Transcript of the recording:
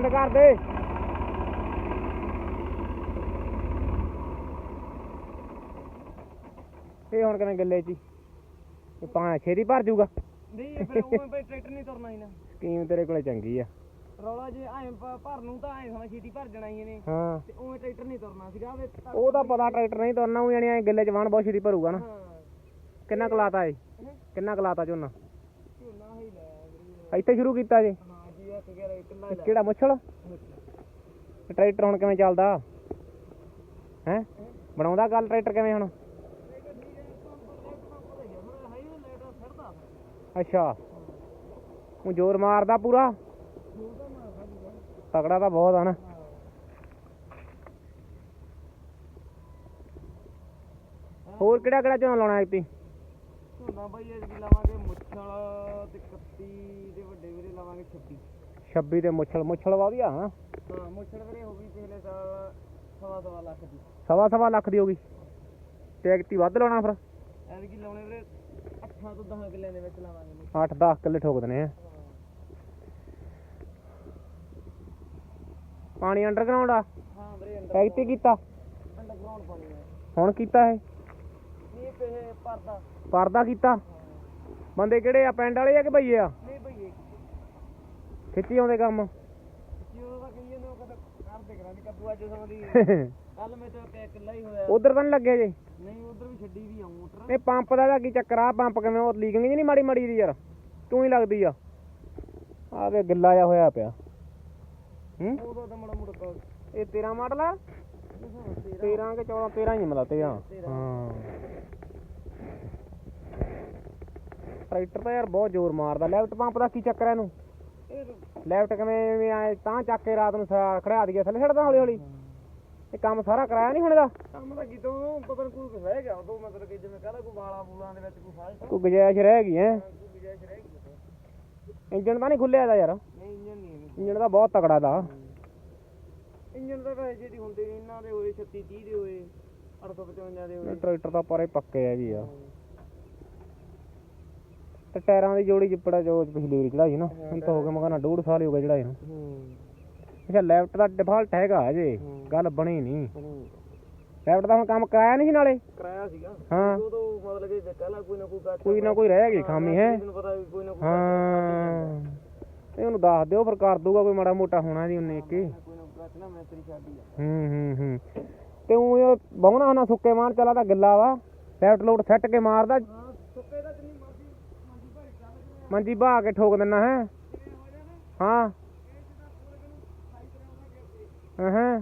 ਕਰ ਦੇ। ਇਹ ਹੁਣ ਕਿਵੇਂ ਗੱਲੇ ਹੀ? ਇਹ ਪਾ ਛੇਰੀ ਭਰ ਜੂਗਾ। ਨਹੀਂ ਇਹ ਫਿਰ ਉਹ ਬਈ ਟਰੈਕਟਰ ਨਹੀਂ ਤੁਰਨਾ ਇਹਨਾਂ ਸਕੀਮ ਤੇਰੇ ਕੋਲੇ ਚੰਗੀ ਆ। ਰੌਲਾ ਜੇ ਐਂ ਭਰ ਨੂੰ ਤਾਂ ਐਂ ਸਮਾਂ ਛੀਟੀ ਭਰ ਜਾਣਾ ਇਹਨੇ। ਹਾਂ। ਤੇ ਉਵੇਂ ਟਰੈਕਟਰ ਨਹੀਂ ਤੁਰਨਾ ਸੀਗਾ ਵੇ ਉਹ ਤਾਂ ਪਤਾ ਟਰੈਕਟਰ ਨਹੀਂ ਤੁਰਨਾ ਉਹ ਜਾਨੀ ਐ ਗੱਲੇ ਚ ਵਾਣ ਬਹੁਤ ਛੇਤੀ ਭਰੂਗਾ ਨਾ। ਕਿੰਨਾ ਕਲਾਤਾ ਏ? ਕਿੰਨਾ ਕਲਾਤਾ ਝੋਨਾ? ਝੋਨਾ ਹੀ ਲੈ ਵੀਰੇ। ਇੱਥੇ ਸ਼ੁਰੂ ਕੀਤਾ ਜੇ। ਕਿਹੜਾ ਮੁੱਛਲ ਟਰੈਕਟਰ ਹੁਣ ਕਿਵੇਂ ਚੱਲਦਾ? ਹੈ? ਬਣਾਉਂਦਾ ਗੱਲ ਟਰੈਕਟਰ ਕਿਵੇਂ ਹੁਣ? ਅੱਛਾ। ਉਹ ਜ਼ੋਰ ਮਾਰਦਾ ਪੂਰਾ? ਤਕੜਾ ਤਾਂ ਬਹੁਤ ਆ ਨਾ। ਹੋਰ ਕਿਹੜਾ ਕਿਹੜਾ ਝੋਨਾ ਲਾਉਣਾ ਇੱਥੇ ਝੋਨਾ ਬਾਈ ਵੀ ਲਾਵਾਂਗੇ ਮੁੱਛਲ ਤੇ 31 ਦੇ ਵੱਡੇ ਵੀਰੇ ਲਾਵਾਂਗੇ 26 26 ਤੇ ਮੁੱਛਲ ਮੁੱਛਲ ਵਧੀਆ ਹਾਂ। ਹਾਂ ਮੁੱਛਲ ਵੀਰੇ ਹੋ ਗਈ ਪਿਛਲੇ ਸਾਲ ਸਵਾ ਸਵਾ ਲੱਖ ਦੀ। ਸਵਾ ਸਵਾ ਲੱਖ ਦੀ ਹੋ ਗਈ। ਤੇ ਐਕਟੀ ਵੱਧ ਲਾਉਣਾ ਫਿਰ। ਐਤਕੀ ਲਾਉਣੇ ਵੀਰੇ 8 ਤੋਂ 10 ਕਿੱਲਿਆਂ ਦੇ ਵਿੱਚ ਲਾਵਾਂਗੇ ਮੁੱਛਲ। 8-10 ਕਿੱਲੇ ਠੋਕ ਦਨੇ ਆ। ਪਾਣੀ ਅੰਡਰਗਰਾਉਂਡ ਆ। ਹਾਂ ਵੀਰੇ ਅੰਦਰ ਐਕਟੀ ਕੀਤਾ। ਅੰਡਰਗਰਾਉਂਡ ਪਾਣੀ ਹੈ ਹੁਣ ਕੀਤਾ ਇਹ। ਨਹੀਂ ਪਰਦਾ। ਪਰਦਾ ਕੀਤਾ। ਬੰਦੇ ਕਿਹੜੇ ਆ ਪਿੰਡ ਵਾਲੇ ਆ ਕਿ ਭਈਏ ਆ? ਖਿੱਚੀ ਆਉਂਦੇ ਕੰਮ? ਜੀ ਉਧਰ ਤਾਂ ਨੀ ਲੱਗੇ ਜੇ? ਨਹੀਂ ਉਧਰ ਵੀ ਛੱਡੀ ਵੀ ਆ ਮੋਟਰ। ਇਹ ਪੰਪ ਦਾ ਤਾਂ ਕੀ ਚੱਕਰ ਆ? ਪੰਪ ਕਿਵੇਂ ਉਹ ਲੀਕਿੰਗ ਜੀ ਨਹੀਂ ਮਾੜੀ ਮਾੜੀ ਦੀ ਯਾਰ? ਤੂੰ ਹੀ ਲੱਗਦੀ ਆ। ਆ ਵੇ ਗਿੱਲਾ ਜਿਹਾ ਹੋਇਆ ਪਿਆ। ਹੂੰ? ਉਹਦਾ ਤਾਂ ਮੜਾ ਮੁੜਕਾ ਇਹ 13 ਮਾਡਲ ਆ? 13 ਕਿ 14 13 ਹੀ ਮਤਲਬ 13 ਹਾਂ। ਟਰੈਕਟਰ ਤਾਂ ਯਾਰ ਬਹੁਤ ਜ਼ੋਰ ਮਾਰਦਾ। ਲੈਫਟ ਪੰਪ ਦਾ ਕੀ ਚੱਕਰ ਹੈ ਇਹਨੂੰ? ਇਹ ਲੈਫਟ ਕਿਵੇਂ ਵੀ ਆਏ ਤਾਂ ਚੱਕ ਕੇ ਰਾਤ ਨੂੰ ਸਾ- ਖੜਿਆ ਦਈਏ ਥੱਲੇ ਛੱਡਦਾ ਹੌਲੀ ਹੌਲੀ ਇਹ ਕੰਮ ਸਾਰਾ ਕਰਾਇਆ ਨਹੀਂ ਹੁਣ ਇਹਦਾ। ਕੰਮ ਤਾਂ ਕਿਤੋਂ ਪਤਾ ਨੀ ਕੋਈ ਰਹਿ ਗਿਆ ਉਦੋਂ ਮਤਲਬ ਕਿ ਜਿਵੇਂ ਕਹਦਾ ਕੋਈ ਵਾਲਾ ਬੂਲਾਂ ਦੇ ਵਿੱਚ ਕੋਈ ਫਾਲਟ ਕੋਈ ਗੁਜਾਇਸ਼ ਰਹਿ ਗਈ ਹੈ? ਕੋਈ ਗੁਜਾਇਸ਼ ਰਹਿ ਗਈ ਇੰਜਣ ਤਾਂ ਨਹੀਂ ਖੁੱਲਿਆ ਇਹਦਾ ਯਾਰ। ਨਹੀਂ ਇੰਜਨ ਨਹੀਂ ਇਹਨੂੰ। ਇੰਜਣ ਤਾਂ ਬਹੁਤ ਤਕੜਾ ਦਾ ਇੰਜਨ ਤਾਂ ਵੈਸੇ ਜਿਹੜੀ ਹੁੰਦੇ ਨੇ ਇਹਨਾਂ ਦੇ ਹੋਏ 36 30 ਦੇ ਹੋਏ 855 ਦੇ ਹੋਏ। ਟਰੈਕਟਰ ਤਾਂ ਪਰੇ ਪੱਕੇ ਆ ਜੀ ਆ। ਤੇ ਟਾਇਰਾਂ ਦੀ ਜੋੜੀ ਜਿਪੜਾ ਜੋ ਪਿਛਲੀ ਵਾਰੀ ਚੜਾਈ ਨਾ। ਹੁਣ ਤਾਂ ਹੋ ਗਿਆ ਮਗਾਨਾ ਡੂਢ ਸਾਲ ਹੀ ਹੋ ਗਿਆ ਚੜਾਈ ਨੂੰ। ਅੱਛਾ ਲੈਫਟ ਦਾ ਡਿਫਾਲਟ ਹੈਗਾ ਅਜੇ ਗੱਲ ਬਣੀ ਨਹੀਂ ਲੈਫਟ ਦਾ ਹੁਣ ਕੰਮ ਕਰਾਇਆ ਨਹੀਂ ਸੀ ਨਾਲੇ? ਕਰਾਇਆ ਸੀਗਾ। ਹਾਂ। ਉਦੋਂ ਮਤਲਬ ਕਿ ਜੇ ਕਹਿ ਲਾ ਕੋਈ ਨਾ ਕੋਈ ਗੱਟ ਕੋਈ ਨਾ ਕੋਈ ਰਹਿ ਗਈ ਖਾਮੀ ਹੈ ਤੈਨੂੰ ਪਤਾ ਵੀ ਕੋਈ ਨਾ ਕੋਈ ਹਾਂ ਇਹ ਉਹਨੂੰ ਦੱਸ ਦਿਓ ਫਿਰ ਕਰ ਦੂਗਾ ਕੋਈ ਮਾੜਾ ਮੋਟਾ ਹੋਣਾ ਜੀ ਉਹਨੇ ਕੀ ਕੋਈ ਨਾ ਕੋਈ ਗੱਟ ਨਾ ਮੈਂ ਤੇਰੀ ਛਾਡੀ ਆ ਹੂੰ ਹੂੰ ਹੂੰ। ਤੇ ਉਹ ਬਹੁਣਾ ਹਨਾ ਸੁੱਕੇ ਮਾਰ ਚਲਾ ਤਾਂ ਗਿੱਲਾ ਵਾ। ਲੈਫਟ ਲੋਟ ਸੱਟ ਕੇ ਮਾਰਦਾ। ਸੁੱਕੇ ਦਾ ਜਿੰਨੀ ਮਰਜ਼ੀ ਮੰਜੀ ਭਰੀ ਚੱਲ ਮੰਜੀ ਬਹਾ ਕੇ ਠੋਕ ਦਿੰਨਾ ਹੈ। ਹਾਂ। ਹਾਂ।